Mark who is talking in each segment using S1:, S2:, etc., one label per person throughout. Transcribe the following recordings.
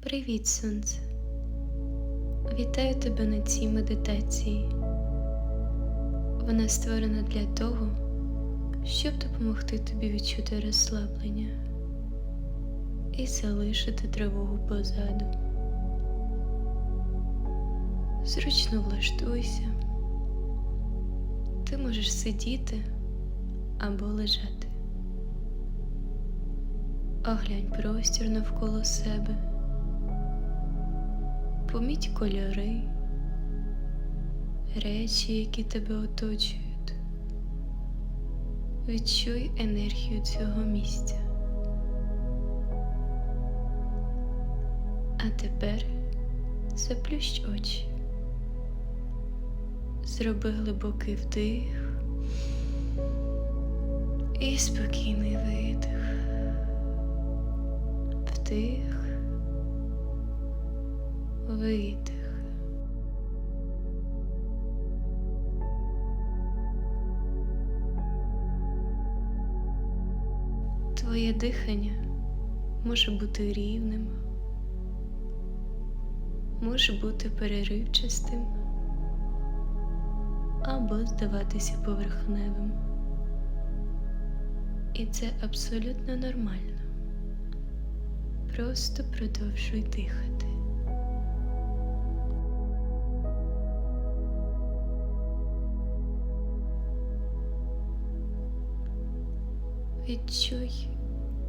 S1: Привіт, сонце. Вітаю тебе на цій медитації. Вона створена для того, щоб допомогти тобі відчути розслаблення і залишити тривогу позаду. Зручно влаштуйся. Ти можеш сидіти або лежати. Оглянь простір навколо себе. Поміть кольори, речі, які тебе оточують. Відчуй енергію цього місця. А тепер заплющ очі. Зроби глибокий вдих і спокійний видих. Вдих, видих. Твоє дихання може бути рівним, може бути переривчастим або здаватися поверхневим. І це абсолютно нормально. Просто продовжуй дихати. Відчуй,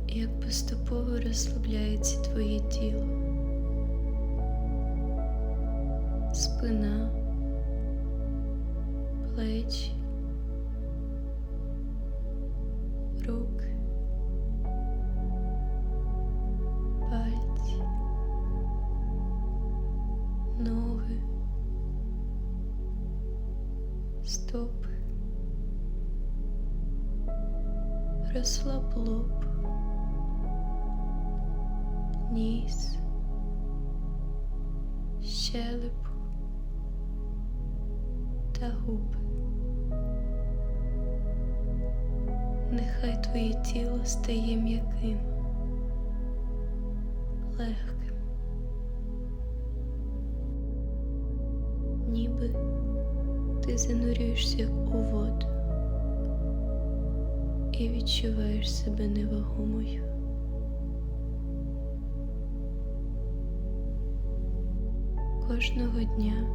S1: як поступово розслабляється твоє тіло, спина, плечі, руки, пальці, ноги, стопи. Розслаб лоб, ніс, щелепу та губи. Нехай твоє тіло стає м'яким, легким, ніби ти занурюєшся у воду і відчуваєш себе невагомою. Кожного дня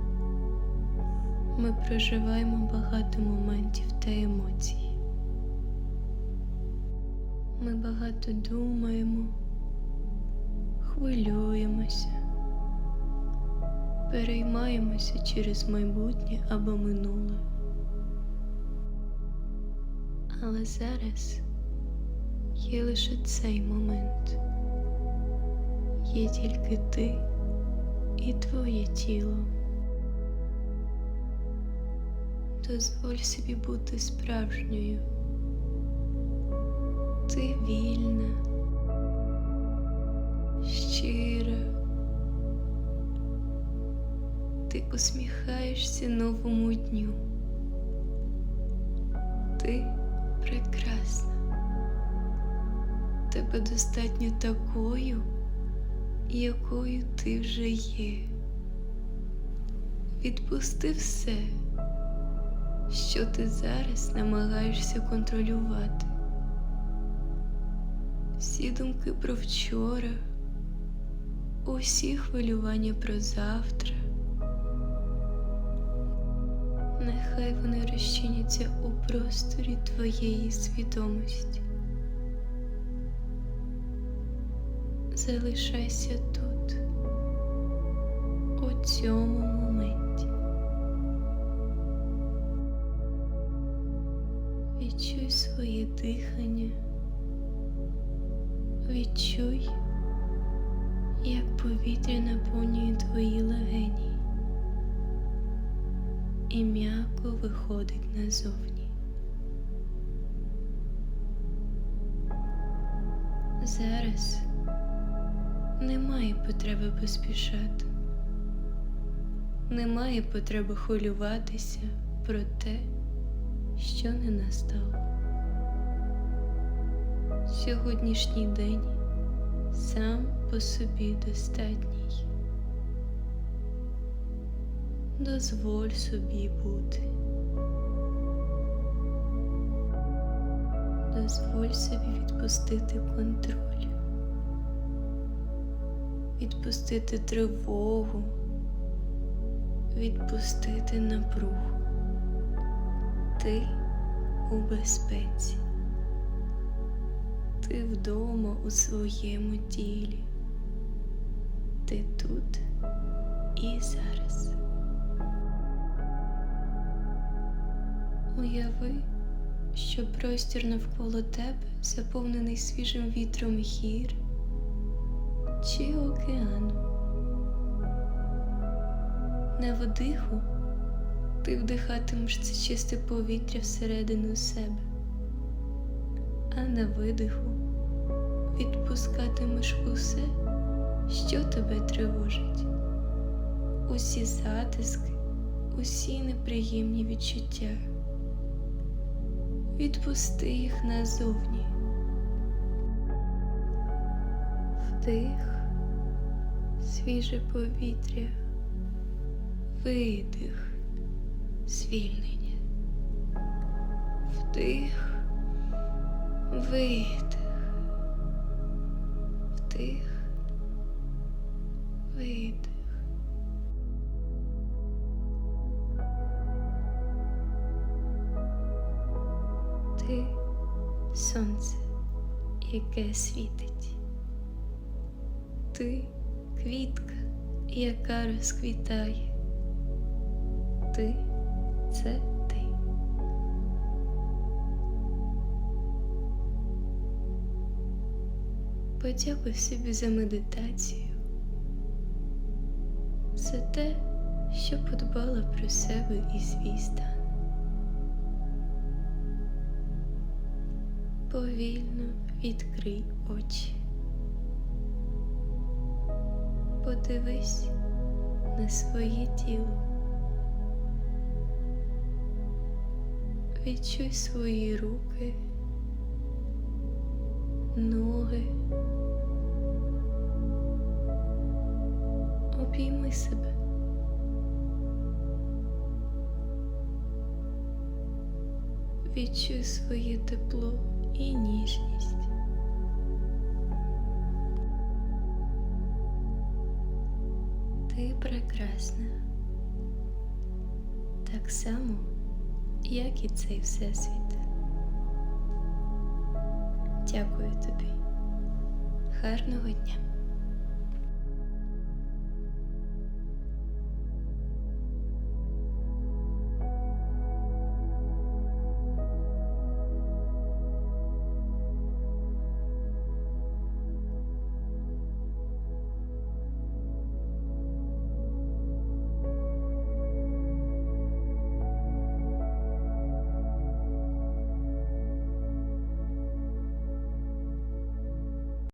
S1: ми проживаємо багато моментів та емоцій. Ми багато думаємо, хвилюємося, переймаємося через майбутнє або минуле. Але зараз є лише цей момент. Є тільки ти і твоє тіло. Дозволь собі бути справжньою. Ти вільна, щира. Ти усміхаєшся новому дню. Ти прекрасна. Тебе достатньо такою, якою ти вже є. Відпусти все, що ти зараз намагаєшся контролювати. Всі думки про вчора, усі хвилювання про завтра. Нехай вони розчиняться у просторі твоєї свідомості. Залишайся тут, у цьому моменті. Відчуй своє дихання, відчуй, як повітря наповнює твої легені і м'яко виходить назовні. Зараз немає потреби поспішати, немає потреби хвилюватися про те, що не настало. Сьогоднішній день сам по собі достатній. Дозволь собі бути. Дозволь собі відпустити контроль, відпустити тривогу, відпустити напругу. Ти у безпеці. Ти вдома у своєму тілі. Ти тут і зараз. Уяви, що простір навколо тебе заповнений свіжим вітром гір чи океану. На вдиху ти вдихатимеш це чисте повітря всередину себе, а на видиху відпускатимеш усе, що тебе тривожить, усі затиски, усі неприємні відчуття. Відпусти їх назовні. Вдих, свіже повітря, видих, звільнення. Вдих, видих, вдих, видих. Ти сонце, яке світить. Ти квітка, яка розквітає. Ти це ти. Подякуй собі за медитацію, за те, що подбала про себе і свій стан. Повільно відкрий очі. Подивись на своє тіло. Відчуй свої руки, ноги. Обійми себе. Відчуй своє тепло і ніжність. Ти прекрасна, так само, як і цей всесвіт. Дякую тобі. Гарного дня.